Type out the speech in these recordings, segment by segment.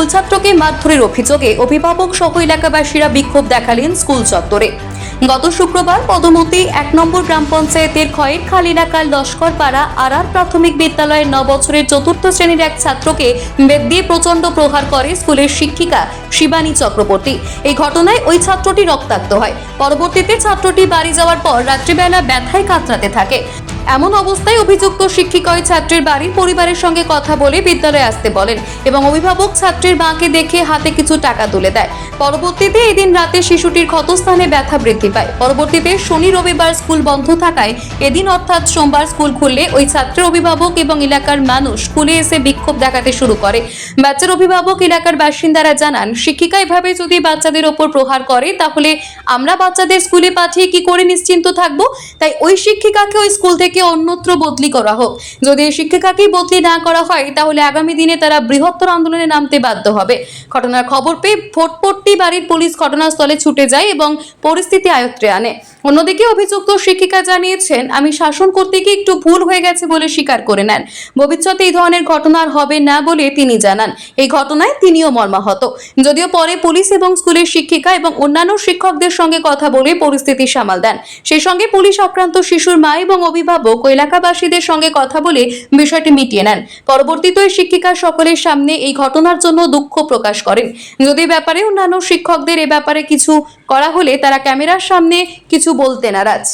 School ছাত্রকে মারধরের অভিযোগে অভিভাবক সহ এলাকাবাসীরা বিক্ষোভ দেখালেন স্কুল চত্বরে। গত শুক্রবার পদমতি এক নম্বর গ্রাম পঞ্চায়েতের খয়ের খাল এলাকার লস্করপাড়া আরআর প্রাথমিক বিদ্যালয়ের বছরের চতুর্থ শ্রেণির এক ছাত্রকে বেদ দিয়ে প্রচণ্ড প্রহার করে স্কুলের শিক্ষিকা শিবানী চক্রবর্তী। এই ঘটনায় ওই ছাত্রটি রক্তাক্ত হয়। পরবর্তীতে ছাত্রটি বাড়ি যাওয়ার পর রাত্রিবেলা ব্যথায় কাতরাতে থাকে। এমন অবস্থায় অভিযুক্ত শিক্ষিকা ওই ছাত্রের বাড়ির পরিবারের সঙ্গে কথা বলে বিদ্যালয়ে আসতে বলেন এবং অভিভাবক ছাত্রের মাকে দেখে হাতে কিছু টাকা তুলে দেয়। পরবর্তীতে এদিন রাতে শিশুটির ক্ষতস্থানে ব্যথা বৃদ্ধি পায়। পরবর্তীতে শনি রবিবার স্কুল বন্ধ থাকায় এদিন অর্থাৎ সোমবার স্কুল খুললে ওই ছাত্রের অভিভাবক এবং এলাকার মানুষ স্কুলে এসে বিক্ষোভ দেখাতে শুরু করে। বাচ্চার অভিভাবক এলাকার বাসিন্দারা জানান, শিক্ষিকা এভাবে যদি বাচ্চাদের ওপর প্রহার করে, তাহলে আমরা বাচ্চাদের স্কুলে পাঠিয়ে কি করে নিশ্চিন্ত থাকব? তাই ওই শিক্ষিকাকে ওই স্কুল থেকে অন্যত্র বদলি করা হোক। যদি এই শিক্ষিকাকেই বদলি না করা হয়, তাহলে আগামী দিনে তারা বৃহত্তর আন্দোলনে নামতে বাধ্য হবে। ঘটনার খবর পেয়ে ভোটপট্টি বাড়ির পুলিশ ঘটনাস্থলে ছুটে যায় এবং পরিস্থিতি আয়ত্তে আনে। অন্যদিকে অভিযুক্ত শিক্ষিকা জানিয়েছেন, আমি শাসন করতে গিয়ে একটু ভুল হয়ে গেছে বলে স্বীকার করে নেন। ভবিষ্যতে এই ধরনের ঘটনা হবে না বলে তিনি জানান। এই ঘটনায় তিনিও মর্মাহত। যদিও পরে পুলিশ এবং স্কুলের শিক্ষিকা এবং অন্যান্য শিক্ষকদের সঙ্গে কথা বলে পরিস্থিতি সামাল দেন। সেই সঙ্গে পুলিশ আক্রান্ত শিশুর মা এবং অভিভাবক ও এলাকাবাসীদের সঙ্গে কথা বলে বিষয়টি মিটিয়ে নেন। পরবর্তীতে শিক্ষিকা সকলের সামনে এই ঘটনার জন্য দুঃখ প্রকাশ করেন। যদি ব্যাপারে অন্যান্য শিক্ষকদের এ ব্যাপারে কিছু করা হলে তারা ক্যামেরার সামনে কিছু বলতে নারাজ।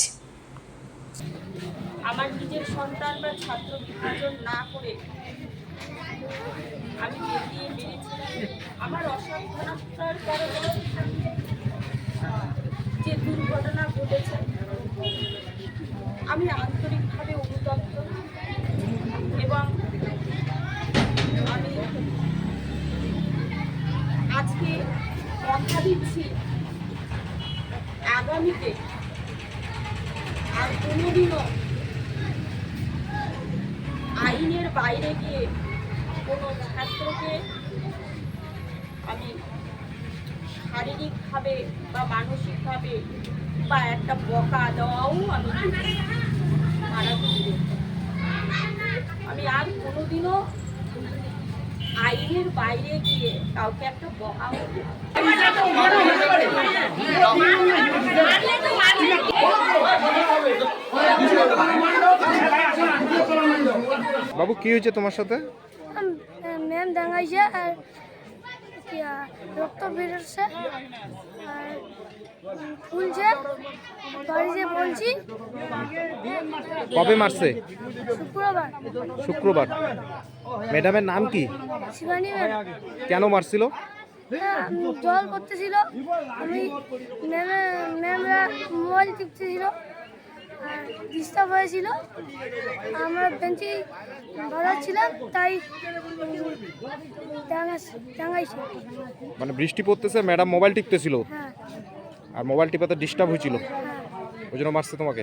আমার অসাবধানতার কারণে যে দুর্ঘটনা ঘটেছে আমি আন্তরিকভাবে অনুতপ্ত এবং আমি আজকে কথা দিচ্ছি আগামীতে আর কোনোদিনও আইনের বাইরে গিয়ে কোনো ছাত্রকে আমি শারীরিকভাবে বা মানসিকভাবে বা একটা বকা দেওয়াও আমি না। আমি আর কোনোদিনও আইনের বাইরে গিয়ে কাউকে একটা বকাও বাবু কি হয়েছে তোমার সাথে? ম্যাম দাঙ্গাইছে আর আর রক্ত বেরোচ্ছে। আর উম, ফুলছে বাড়িতে বলছি কবে মারছে? শুক্রবার। শুক্রবার। ম্যাডামের নাম কি? শিবানী ম্যাম। কেন মারছিল? জল করতেছিল। আমি ম্যামে ম্যামরা মোবাইল টিপতেছিল ডিস্টার্ব হয়েছিল। আমরা বেঞ্চি বাজাচ্ছিলাম তাই টাঙাইছে মানে বৃষ্টি পড়তেছে ম্যাডাম মোবাইল টিপতেছিল। হ্যাঁ। আর মোবাইল টিপাতে ডিস্টার্ব হয়েছিল। হ্যাঁ ওই জন্য মারছে তোমাকে।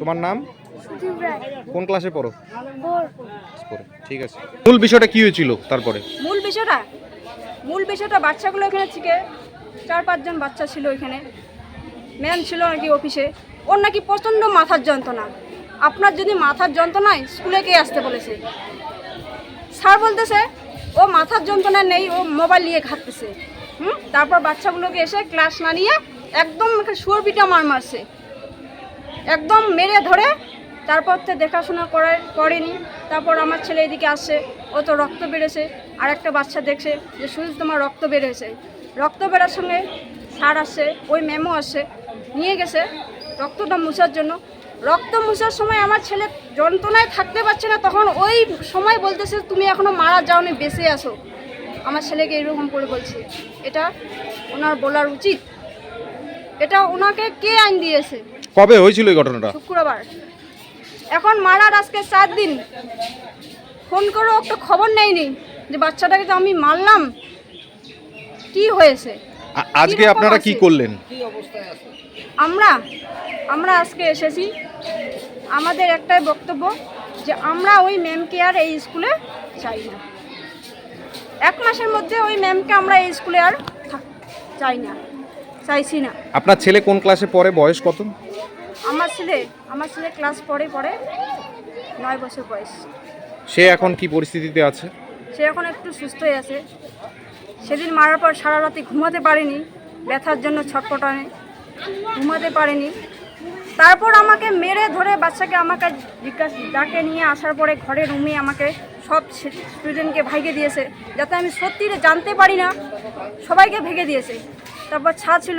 তোমার নাম? কোন ক্লাসে পড়ো? পড়ো ঠিক আছে। মূল বিষয়টা কি হয়েছিল তারপরে? মূল বিষয়টা? মূল বিষয়টা বাচ্চাগুলো এখানে থেকে চার পাঁচজন বাচ্চা ছিল এখানে। ম্যাম ছিল নাকি অফিসে ওর নাকি প্রচণ্ড মাথার যন্ত্রণা। আপনার যদি মাথার যন্ত্রণায় স্কুলে কে আসতে বলেছে? স্যার বলতেছে ও মাথার যন্ত্রণা নেই ও মোবাইল নিয়ে ঘাটতেছে। হুম? তারপর বাচ্চাগুলোকে এসে ক্লাস না নিয়ে একদম শুয়োর পিটা মার মারছে। একদম মেরে ধরে, তারপর তো দেখাশোনা করার করেনি। তারপর আমার ছেলে এদিকে আসছে, ও তো রক্ত বেড়েছে আর একটা বাচ্চা দেখছে যে শুধু তোমার রক্ত বেড়েছে রক্ত বেড়ার সঙ্গে সার আসছে, ওই ম্যামও আসছে। নিয়ে গেছে রক্তটা মুছার জন্য। রক্ত মুছার সময় আমার ছেলে যন্ত্রণায় থাকতে পারছে না। তখন ওই সময় বলতেছে, তুমি এখনও মারা যাওনি, বেঁচে আসো আমার ছেলেকে এরকম করে বলছে। এটা ওনার বলার উচিত। এটা ওনাকে কে আইন দিয়েছে? কবে হয়েছিল এই ঘটনাটা? শুক্রবার। এখন মারার আজকে চার দিন। ফোন করেও একটা খবর নেয়নি যে বাচ্চাটাকে তো আমি মারলাম। কি হয়েছে? আজকে আপনারা কি করলেন? আমরা আমরা আজকে এসেছি। আমাদের একটাই বক্তব্য যে আমরা ওই ম্যামকে আর এই স্কুলে চাই না। এক মাসের মধ্যে ওই ম্যামকে আমরা এই স্কুলে আর চাই না চাইছি না। আপনার ছেলে কোন ক্লাসে পড়ে বয়স কত? আমার ছেলে আমার ছেলে ক্লাস পড়ে পড়ে নয় বছর বয়স। সে এখন কি পরিস্থিতিতে আছে? সে এখন একটু সুস্থই আছে। সেদিন মারার পর সারা রাতে ঘুমাতে পারেনি ব্যথার জন্য ছটপটানে ঘুমাতে পারেনি। তারপর আমাকে মেরে ধরে বাচ্চাকে আমাকে জিজ্ঞাসা ডাকে নিয়ে আসার পরে ঘরে রুমে আমাকে সব স্টুডেন্টকে ভাইগে দিয়েছে, যাতে আমি সত্যিটা জানতে পারি না, সবাইকে ভেঙে দিয়েছে। তারপর ছা ছিল,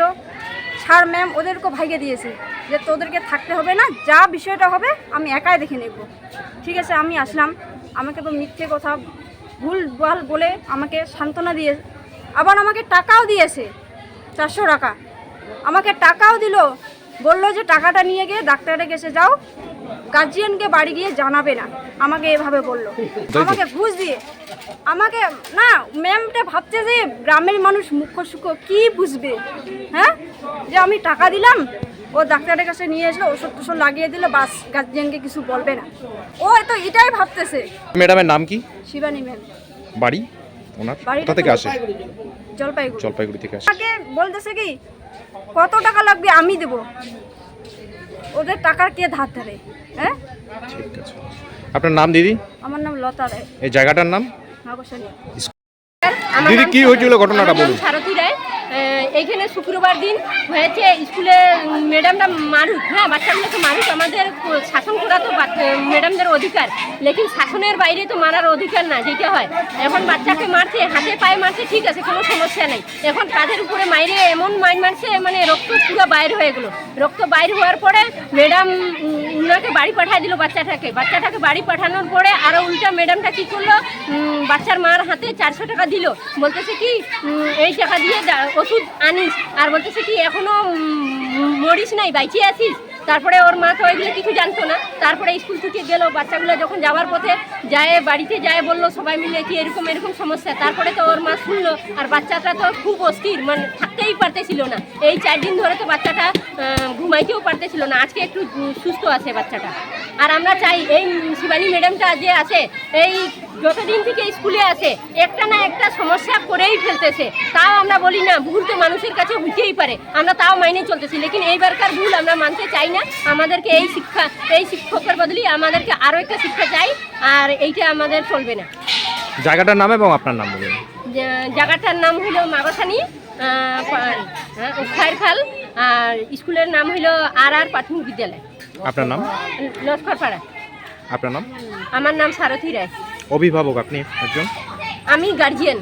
ছাড় ম্যাম ওদেরকেও ভাইগে দিয়েছে, যে তোদেরকে থাকতে হবে না, যা বিষয়টা হবে আমি একাই দেখে নেব। ঠিক আছে, আমি আসলাম, আমাকে তো মিথ্যে কথা, ভুল ভালো বলে আমাকে সান্ত্বনা দিয়ে, আবার আমাকে টাকাও দিয়েছে, চারশো টাকা। আমাকে টাকাও দিল, বলল যে টাকাটা নিয়ে গিয়ে ডাক্তারের গেছে, যাও গার্জিয়ানকে বাড়ি গিয়ে জানাবে না। আমাকে এভাবে বলল। আমাকে ঘুষ দিয়ে। আমাকে না ম্যামটা ভাবছে যে গ্রামের মানুষ মুখ্য সুখ্য কী বুঝবে? হ্যাঁ? যে আমি টাকা দিলাম ও ডাক্তারের কাছে নিয়ে এসলো ওষুধ টষুধ লাগিয়ে দিল বাস গার্জিয়ানকে কিছু বলবে না। ও তো এটাই ভাবতেছে। ম্যাডামের নাম কি? শিবানী ম্যাম বাড়ি? ওনার? কোথা থেকে আসে? জলপাইগুড়ি। জলপাইগুড়ি। থেকে আসে। তাকে বলতেছে কি কত টাকা লাগবে আমি দেব? ওদের টাকার কে ধার ধরে হ্যাঁ? ঠিক আছে। আপনার নাম দিদি? আমার নাম লতা রায়। এই জায়গাটার নাম? আমার দিদি কি হয়েছিল ঘটনাটা বলুন। সারথী রায়। আহ, এইখানে শুক্রবার দিন হয়েছে, স্কুলে ম্যাডামরা মারুক হ্যাঁ বাচ্চাগুলোকে মারুক, আমাদের শাসন করা তো ম্যাডামদের অধিকার, লেকিন শাসনের বাইরে তো মারার অধিকার না, যেটা হয়। এখন বাচ্চাকে মারছে, হাতে পায়ে মারছে, ঠিক আছে, কোনো সমস্যা নেই। এখন কাঁধের উপরে মাইরে এমন মাইন মারছে মানে রক্ত পুরো বাইর হয়ে গেলো। রক্ত বাইর হওয়ার পরে ম্যাডাম উনাকে বাড়ি পাঠিয়ে দিল বাচ্চাটাকে। বাচ্চাটাকে বাড়ি পাঠানোর পরে আরও উল্টা ম্যাডামটা কী করল? বাচ্চার মার হাতে চারশো টাকা দিল। বলতেছে কি এই টাকা দিয়ে ওষুধ আনিস। আর বলতেছে কি, এখনও মরিস নাই, বাইচে আছিস? তারপরে ওর মা তো এগুলো কিছু জানতো না। তারপরে স্কুল থেকে গেল, বাচ্চাগুলো যখন যাওয়ার পথে যায়, বাড়িতে যায়, বলল সবাই মিলে কি এরকম এরকম সমস্যা। তারপরে তো ওর মা শুনলো, আর বাচ্চাটা তো খুব অস্থির মানে থাকতেই পারতেছিল না। এই চার দিন ধরে তো বাচ্চাটা ঘুমাইতেও পারতেছিল না। আজকে একটু সুস্থ আছে বাচ্চাটা। আর আমরা চাই এই শিবানী ম্যাডামটা যে আছে এই যতদিন থেকে স্কুলে আছে একটা না একটা সমস্যা করেই ফেলতেছে। তাও আমরা বলি না ভুল তো মানুষের কাছে হইতেই পারে। আমরা তাও মাইনে চলতেছি লেকিন এইবারকার ভুল আমরা মানতে চাই না। আমাদেরকে এই শিক্ষা এই শিক্ষকের বদলি আমাদেরকে আরও একটা শিক্ষা চাই আর এইটা আমাদের চলবে না। জায়গাটার নাম এবং আপনার নাম বলুন। জায়গাটার নাম হলো মাগসানি খায়েরখাল আর স্কুলের নাম হলো আর আর প্রাথমিক বিদ্যালয়। আপনার নাম? লস্করপাড়া। আপনার নাম? আমার নাম সারথী রায়। অভিভাবক আপনি একজন? আমি গার্জিয়ান